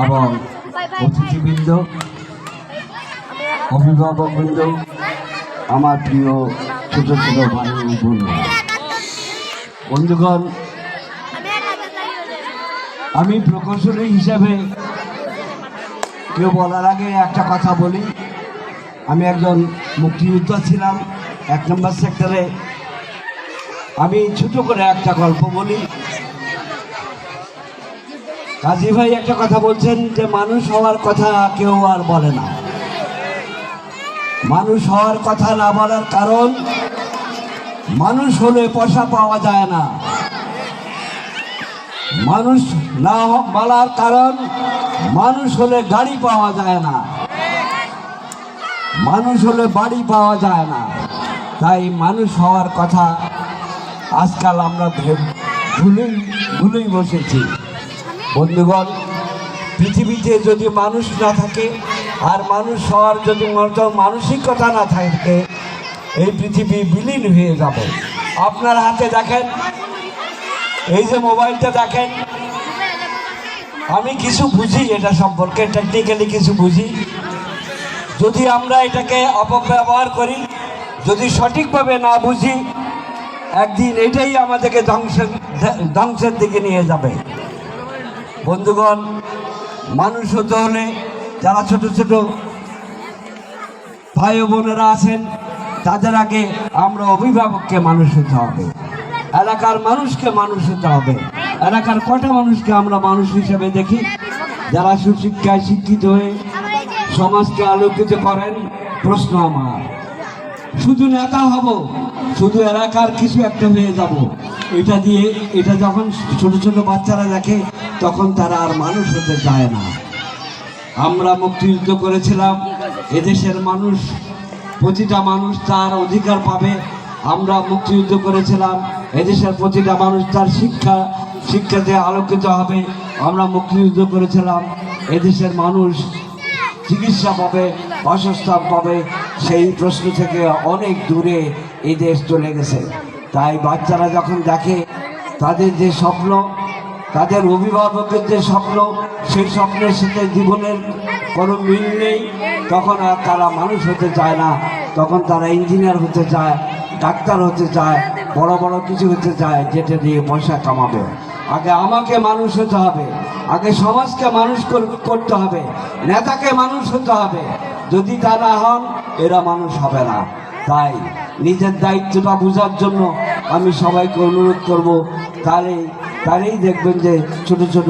এবং অতিথিবৃন্দ, অভিভাবকবৃন্দ, আমার প্রিয় ছোট ছোট ও বোনরা বন্ধুগণ, আমি প্রকৌশলী হিসাবে কেউ বলার আগে একটা কথা বলি। আমি একজন মুক্তিযোদ্ধা ছিলাম, এক নম্বর সেক্টরে। আমি ছোট করে একটা গল্প বলি। কাজী ভাই একটা কথা বলছেন যে, মানুষ হওয়ার কথা কেউ আর বলে না। মানুষ হওয়ার কথা না বলার কারণ, মানুষ হলে পয়সা পাওয়া যায় না। মানুষ না বলার কারণ, মানুষ হলে গাড়ি পাওয়া যায় না। মানুষ হলে বাড়ি পাওয়া যায় না। তাই মানুষ হওয়ার কথা আজকাল আমরা ভুলেই ভুলেই বসেছি। বন্ধুগণ, পৃথিবীতে যদি মানুষ না থাকে, আর মানুষ হওয়ার যদি মানসিকতা না থাকে, এই পৃথিবী বিলীন হয়ে যাবে। আপনার হাতে দেখেন, এই যে মোবাইলটা দেখেন, আমি কিছু বুঝি এটা সম্পর্কে টেকনিক্যালি কিছু বুঝি। যদি আমরা এটাকে অপব্যবহার করি, যদি সঠিকভাবে না বুঝি, একদিন এটাই আমাদেরকে ধ্বংসের ধ্বংসের দিকে নিয়ে যাবে। বন্ধুগণ, মানুষ হতে হলে যারা ছোট ছোট ভাই বোনেরা আছেন, তাদের আগে আমরা অভিভাবককে মানুষ হতে হবে। এলাকার মানুষকে মানুষ হতে হবে। এলাকার কটা মানুষকে আমরা মানুষ হিসেবে দেখি? যারা সুশিক্ষায় শিক্ষিত হয়ে সমাজকে আলোকিত করেন, প্রশ্ন আমার। শুধু নেতা হব, শুধু এলাকার কিছু একটা হয়ে যাব। এটা দিয়ে, এটা যখন ছোট ছোট বাচ্চারা দেখে, তখন তারা আর মানুষ হতে চায় না। আমরা মুক্তিযুদ্ধ করেছিলাম, এদেশের মানুষ, প্রতিটা মানুষ তার অধিকার পাবে। আমরা মুক্তিযুদ্ধ করেছিলাম, এদেশের প্রতিটা মানুষ তার শিক্ষা, শিক্ষাতে আলোকিত হবে। আমরা মুক্তিযুদ্ধ করেছিলাম, এদেশের মানুষ চিকিৎসা পাবে, বাসস্থান পাবে। সেই প্রশ্ন থেকে অনেক দূরে এই দেশ চলে গেছে। তাই বাচ্চারা যখন দেখে তাদের যে স্বপ্ন, তাদের অভিভাবকের যে স্বপ্ন, সেই স্বপ্নের সাথে জীবনের কোনো মিল নেই, তখন আর তারা মানুষ হতে চায় না। তখন তারা ইঞ্জিনিয়ার হতে চায়, ডাক্তার হতে চায়, বড় বড় কিছু হতে চায়, যেটা দিয়ে পয়সা কামাবে। আগে আমাকে মানুষ হতে হবে, আগে সমাজকে মানুষ কর- করতে হবে, নেতাকে মানুষ হতে হবে। যদি তা না হন এরা মানুষ হবে না। তাই নিজের দায়িত্বটা বোঝার জন্য আমি সবাইকে অনুরোধ করব তাহলে তাহলেই দেখবেন যে ছোট ছোট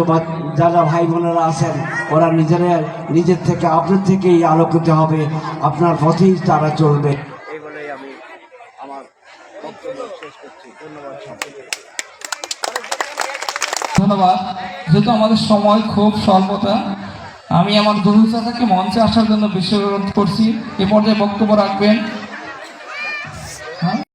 যারা ভাই বোনেরা আছেন ওরা নিজেরা নিজের থেকে আপনার থেকেই আলোকিত হবে। আপনার পথেই তারা চলবে। এই বলেই আমি আমার বক্তব্য শেষ করছি। ধন্যবাদ ধন্যবাদ। যেহেতু আমাদের সময় খুব স্বল্পতা আমি আমার দুরুচাকে মঞ্চে আসার জন্য বিশ্বাস করছি। এ পর্যায়ে বক্তব্য রাখবেন